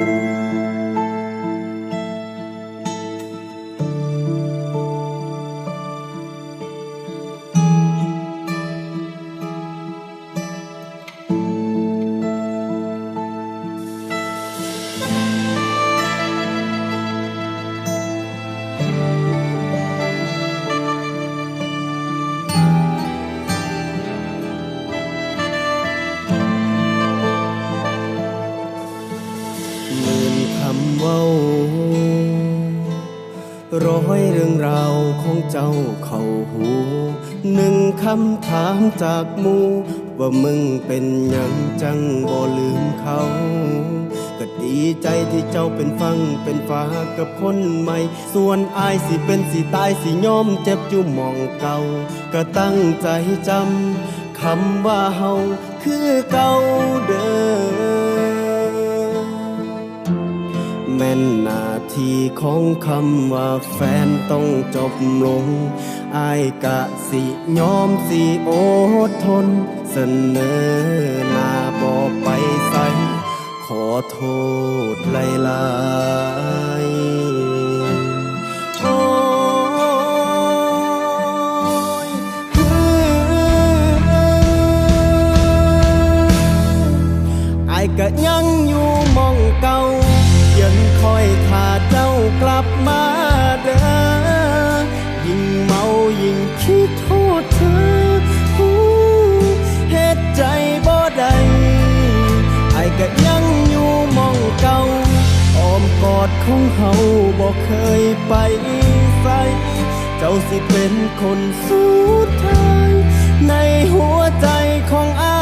ห เว้าร้อยเรื่องราวของเจ้าเข้าหู หนึ่งคำถามจากมูว่ามึงเป็นหยังจังบ่ลืมเขา ก็ดีใจที่เจ้าเป็นฟังเป็นฟ้ากับคนใหม่ ส่วนอายสิเป็นสิตายสิยอมเจ็บอยู่มองเก่า ก็ตั้งใจจำคำว่าเฮาคือเก่าเด้อ แม่นนาทีของคำว่าแฟนต้องจบลงอายกะสิยอมสิอดทน เสนอหน้าบอไปใสขอโทษหลายๆโอ้ยไอก็ยังอยู่มองเก่า ยังคอยทาเจ้ากลับมาเด้อยิ่งเมายิ่งคิดโทษเธอเหตุใจบ่ได้ไอ้ก็ยังอยู่มองเก่าอ้อมกอดของเฮาบ่เคยไปใส่เจ้าสิเป็นคนสุดท้ายในหัวใจของอา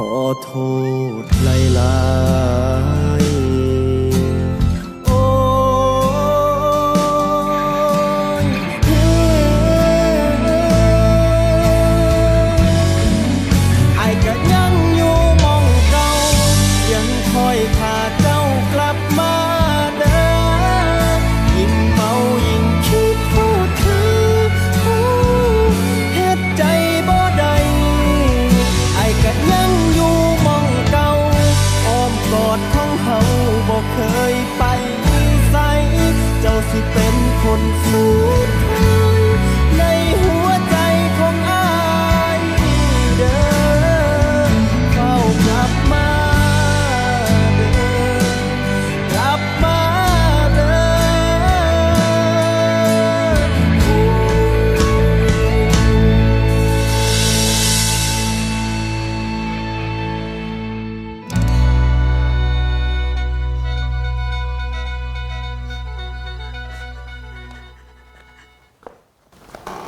ขอโทษหลายๆ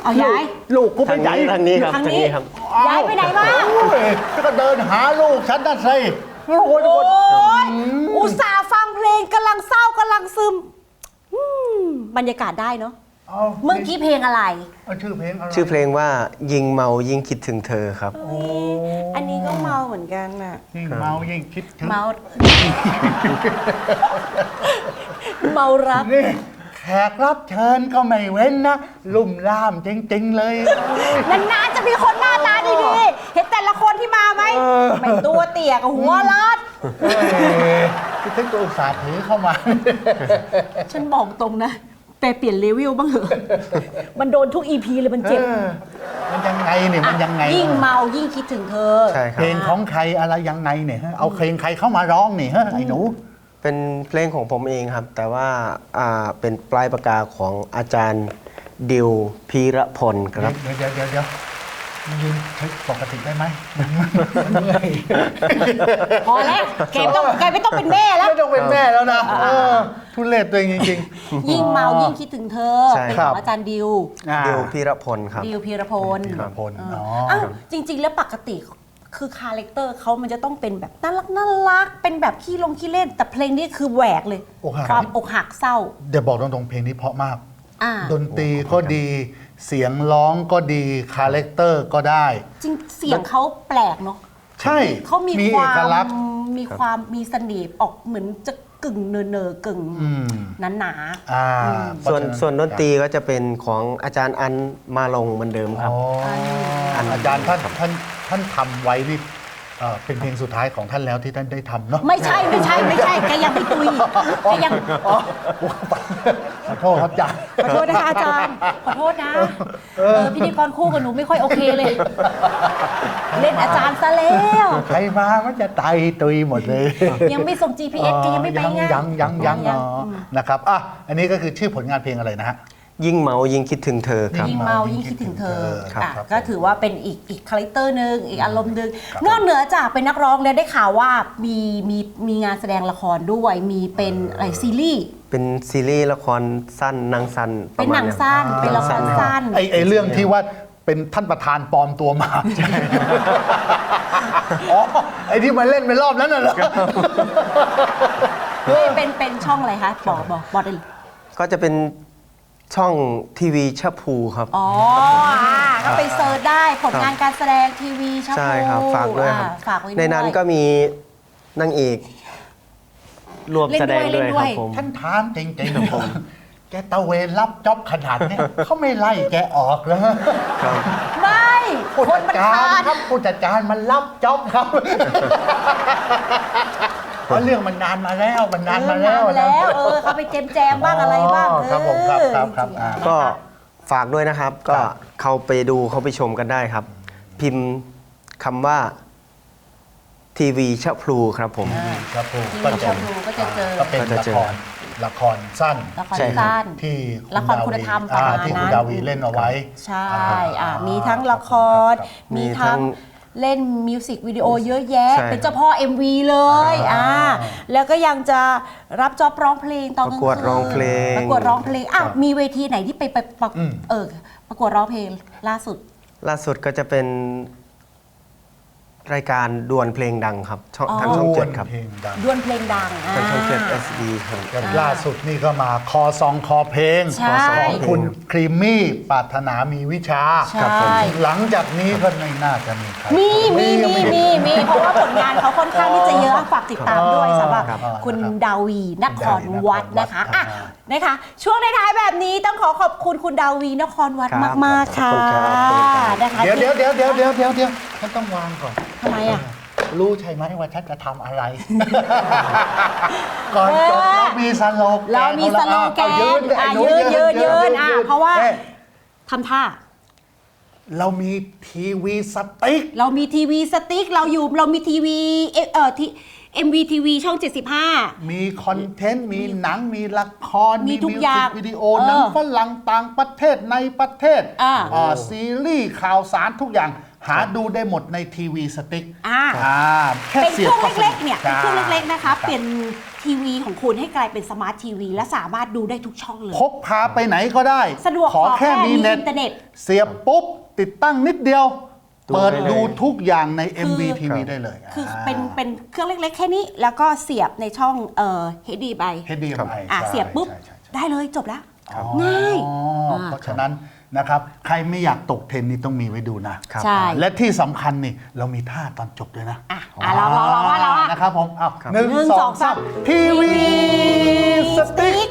เอายาย ลูกกูไปทางไหนนี้ทางนี้ครับทางทางนี้นี้ครับยายไปไหนมา โอ้ยก็เดินหาลูกฉันนั่นสิโอ้ยโอ้ยอุตส่าห์ฟังเพลงกำลังเศร้ากำลังซึมอืมบรรยากาศได้เนาะเอาเมื่อกี้เพลงอะไร เอาชื่อเพลงอะไรชื่อเพลงว่ายิงเมายิ่งคิดถึงเธอครับ อันนี้ก็เมาเหมือนกันน่ะ ยิ่งเมายิ่งคิดถึงเมา เมารัก นี่แข กรับเชิญก็ไม่เว้นนะ ลุ่มล่ามจริง ๆ เลย นานๆจะมีคนหน้าตาดีๆ เห็นแต่ละคนที่มาไหมไม่ตัวเตี่ยกับหัวลาดเอ้ยพี่ถึงตัวอุตส่าห์ถือเข้ามา ฉันบอกตรงนะแต่เปลี่ยนเลเวลบ้างเหอะ มันโดนทุกอีพีเลยมันเจ็บเออมันยังไงเนี่ยมันยังไงยิ่งเมายิ่งคิดถึงเธอ ใช่คเพรับลงของใครอะไรยังไงเนี่ยฮะเอาเพลงใครเข้ามาร้องนี่ฮะไอ้หนู เป็นเพลงของผมเองครับ แต่ว่าอ่าเป็นปลายปากกาของอาจารย์ดิวพีระพลครับ เดี๋ยวเดี๋ยวเดี๋ยวเดี๋ยวยืนใช้ปกติได้ไหมมันเมื่อยพอแล้วแกไม่ต้องแกไม่ต้องเป็นแม่แล้ว ไม่ต้องเป็นแม่แล้วนะเออทุเรศตัวเองจริง ยิ่งเมายิ่งคิดถึงเธอใช่ เป็นครัขบองอาจารย์ดิว ๆอ่าดิวพีระพลครับ ดิวพีรพลพีรพลเอออ๋ออ้าวจริง ๆ แล้วปกติ คือคาแรคเตอร์เขามันจะต้องเป็นแบบน่ารักน่ารัก เป็นแบบขี้ลงขี้เล่น แต่เพลงนี้คือแหวกเลยอกหัก ความอกหักเศร้า เดี๋ยวบอกตรงๆเพลงนี้เพราะมาก อ่า ดนตรีก็ดี เสียงร้องก็ดี คาแรคเตอร์ก็ได้ จริงเสียงเขาแปลกเนาะ ใช่เขามีมีคเอวามกลักษณ์ มีความมีเสน่ห์ออกเหมือนจะ กึ่งเนอเนอๆกึ่งอืมหนาอ่าส่วนเพราะฉะส่วนดนตรีก็จะเป็นของอาจารย์อันมาลงเหมือนเดิมครับอ๋ออันอาจารย์ท่านท่านท่านทำไว้นี่เอ่อเป็นเพลงสุดท้ายของท่านแล้วที่ท่านได้ทำเนาะๆไม่ใช่ไม่ใช่ไม่ใช่แกยังไม่ตุยแกยังอ๋อ ขอโทษครับอาจารย์ ขอโทษนะคะอาจารย์ ขอโทษนะเออพิธีกรคู่กับหนูไม่ค่อยโอเคเลย เล่นอาจารย์ซะแล้ว ใครมามันจะไตตุยหมดเลยยังไม่ส่ง GPS แกยังไม่ไปยังไงยังยังยังยังอ๋อนะครับอะอันนี้ก็คือชื่อผลงานเพลงอะไรนะฮะ ยิ่งเมายิ่งคิดถึงเธอครับ ยิ่งเมายิ่งคิดถึงเธอครับอะครับก็ถือว่าเป็นอีกอีกคาแรคเตอร์หนึ่งอีกอารมณ์หนึ่งนอกเหนือจากเป็นนักร้องแล้วได้ข่าวว่ามีมีมีงานแสดงละครด้วย มีเป็นอะไรซีรีส์ เป็นซีรีส์ละครสั้นหนังสั้นปเป็ระนมาหณนังเนี้ยสั้น เป็นละครสั้น ไอไอเรื่องที่ว่าเป็นท่านประธานปลอมตัวมาอ๋อไอที่มาเล่นเป็นรอบนั้นน่ะเหรอเป็นเป็นช่องอะไรคะ บอกบอกบอกได้เลยก็จะเป็นช่องทีวีชะพูครับ อ๋ออ่าก็ไปเซิร์ชได้ผลงานการแสดงทีวีช่องใช่ครับ ฝากด้วยครับ อ่าฝากไว้ด้วยในนั้นก็มีนางเอก รวมแสดงด้วยครับผม ท่านถามจริงๆผมแกตะเวนรับจ็อบขนาดเนี้ยเขาไม่ไล่แกออกเลยครับ ไม่ผู้คจันดมันการขาดครับผู้จัดการมันรับจ็อบครับเพราะเรื่องมันนานมาแล้วมันนานมาแล้วเออนานแล้วเออเขาไปเจมแจมบ้างอะไรบ้างอ๋อครับผมครับครับครับเอออ่า ก็ฝากด้วยนะครับ ก็เข้าไปดูเข้าไปชมกันได้ครับ พิมพ์คำว่า ทีวีชะพลูครับผม ครับผมที่ก็ชจะมดูก็จะเจอ ก็เป็นก็ละจะเจอครละครสั้นละครใช่ครับ สั้น ที่ละครคุณธรรมอ่าประมาณที่คุณนั้น ดาวีเล่นเอาไว้ใช่อ่ามีทั้งละครครับมีมีทั้ทั้งงเล่นมิวสิกวิดีโอเยอะแยะ ใช่เป็นเจ้าพ่อ MV เลยอ่าแล้วก็ยังจะรับจอบร้องเพลงตอนกลางคืนประกวดร้องเพลง ประกวดร้องเพลงอะมีเวทีไหนที่ไปไปประอืม เออประกวดร้องเพลงล่าสุด ล่าสุดก็จะเป็น รายการดวลเพลงดังครับช่องอ๋อทางช่องเจ็ดครับเพลงดังดวลเพลงดังอ่า ทางช่องเจ็ด SD ครับแต่ล่าสุดนี่ก็มาคอซองคอเพลงใช่ ของคุณครีมมี่ปรารถนามีวิชา ใช่ครับผมหลังจากนี้ก็ไม่น่าจะมีใคร มีมีมีมีมีเพราะว่าผลงานเขาค่อนข้างที่จะเยอะฝากติดตามด้วยอ๋อสำหรับครับ คุณครับดาวีนครวัดนะคะครัอะบ นะคะ ช่วงท้ายๆแบบนี้ต้องขอขอบคุณคุณดาวีนครวัดครับมาก ๆ ค่ะขอบคุณครับ นะคะเดี๋ยวเดี๋ยวเดี๋ยวเดี๋ยวเดี๋ยวเดี๋ยวเดี๋ยวฉันต้องวางก่อน ทำไมอะ รู้ใช่ไหมว่าฉันจะทำอะไร ก่อนจบเออเรามีสโลแกนเรามีสโลแกนเอายืนอะไอ้หนูยืนยืนยืนอะเพราะว่าอ๊ทำท่า เรามีทีวีสติ๊ก เรามีทีวีสติ๊กเราอยู่เรามีทีวีเอ่อเอ่อที่ MVTV ช่อง 75 มีคอนเทนต์ มีหนังมีละครมีทุกมิวอย่างสิวิดีโอเออหนังฝรั่งต่างประเทศในประเทศอ่าอ่าซีรีส์ข่าวสารทุกอย่างหาดูได้หมดในทีวีสติ๊กอ่าอ่าแค่เป็นเสียเคบรื่องเล็กๆ เนี่ยเป็นเครื่องใช่เล็กๆ นะคะ เปลี่ยนทีวีของคุณให้กลายเป็นสมาร์ททีวี และสามารถดูได้ทุกช่องเลย พกพาไปไหนก็ได้ สะดวกขอแค่ขอแค่มีมีเน็ตอินเทอร์เน็ตเสียบปุ๊บ ติดตั้งนิดเดียวดู เปิดได้เลยดูทุกอย่างในคือ MVTV ได้เลยคืออาเป็นเป็นเครื่องเล็กๆ แค่นี้ แล้วก็เสียบในช่องเอ่อ HD ไป HDMI อะใช่เสียบปุ๊บ ใช่ใช่ใช่ได้เลยจบแล้วอ๋อง่ายเพราะฉะนั้นนะครับใครไม่อยากตกเทรนด์นี่ต้องมีไว้ดูนะใช่ และที่สำคัญนี่เรามีท่าตอนจบด้วยนะอะอะลองลองลองว่าเราอะ นะครับผมเอาหนึ่งหนึ่งสสอองงสาสามมทีวีสติ๊ก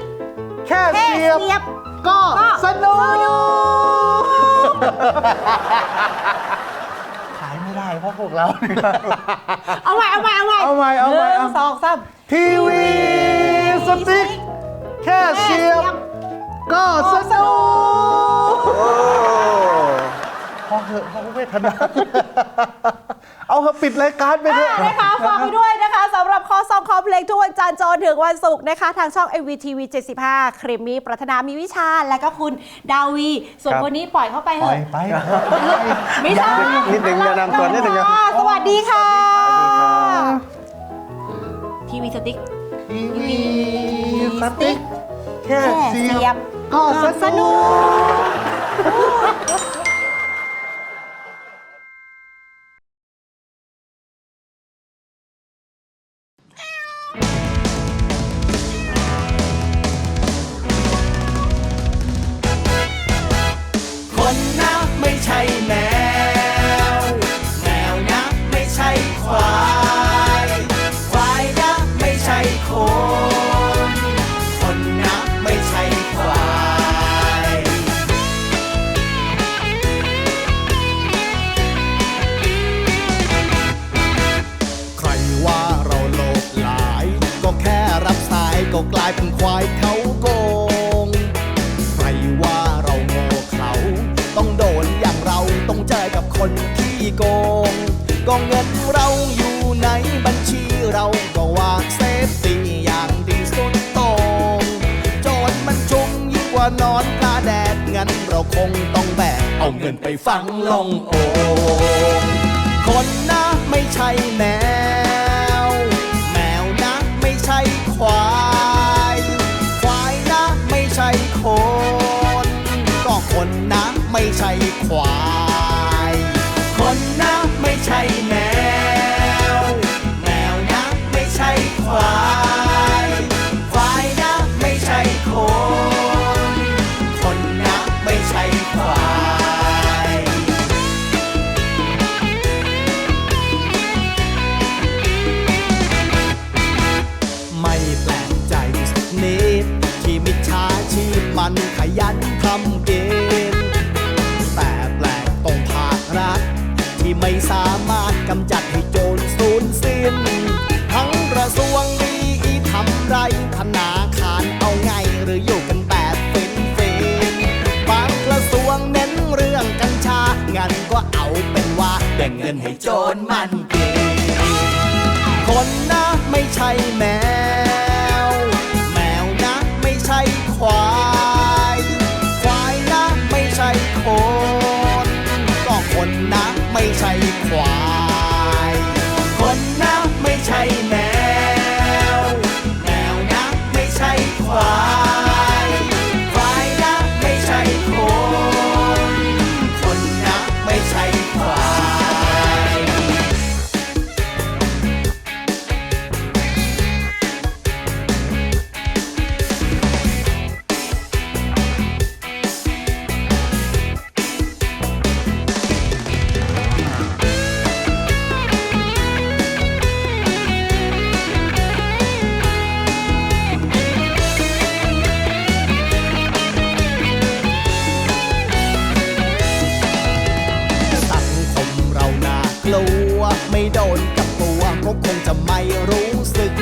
แค่แค่เสียบ เสียบก็ก็ สนุกสนุกขาย ไม่ได้เพราะพวกเราเนี่ยเอาใหม่เอาใหม่เอาใหม่เอาใหม่เอาใหม่หนึ่เอางสองสาม ทีวีสติ๊กแค่เสียบ ก็สนุกพอเหอะพอเวทนาเอาเถอะปิดรายการไปเถอะนะคะฝากไปด้วย เพลงทุกวันจันทร์จนถึงวันศุกร์นะคะ ทางช่อง MVTV 75 ครีมมีปรัฒนามีวิชา และก็คุณดาวี ส่วนครับคนนี้ปล่อยเข้าไปเถไปอะ ไปไม่ใช่นิดนึงแนะนำตัวนิดนึงครับค่ะสวัสดีค่ะสวัสดีครับทีวีสติ๊ก ทีวีสติ๊กแค่แค่เสีเสียยบบก็ก็สสนุนุก ก ค ก็กลายเป็นควายเขาโกงใครว่าเราโง่เขา ต้องโดนอย่างเราต้องเจอกับคนที่โกง ก็เงินเราอยู่ในบัญชีเราก็วางเซฟตี้อย่างดีสุดโตรงโจรมันจุงยิ่งกว่านอนกลาแดดงั้นเราคงต้องแบกเอาเงินไปฝังลงโอ่ง ควาย คนนะไม่ใช่แมว แบ่งเงินให้โจรมันกินคนนะไม่ใช่แม่ จะไม่รู้สึก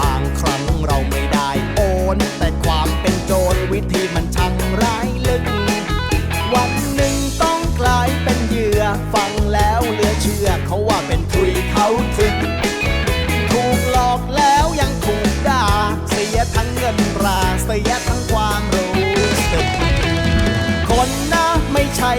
บางครั้งเราไม่ได้โอน แต่ความเป็นโจรวิธีมันช่างร้ายลึก วันหนึ่งต้องกลายเป็นเหยื่อฟังแล้วเหลือเชื่อเขาว่าเป็นทุยเขาถึงถูกหลอกแล้วยังถูกด่า เสียทั้งเงินราเสียทั้งความรู้สึกคนนะไม่ใช่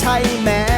ใช่แม้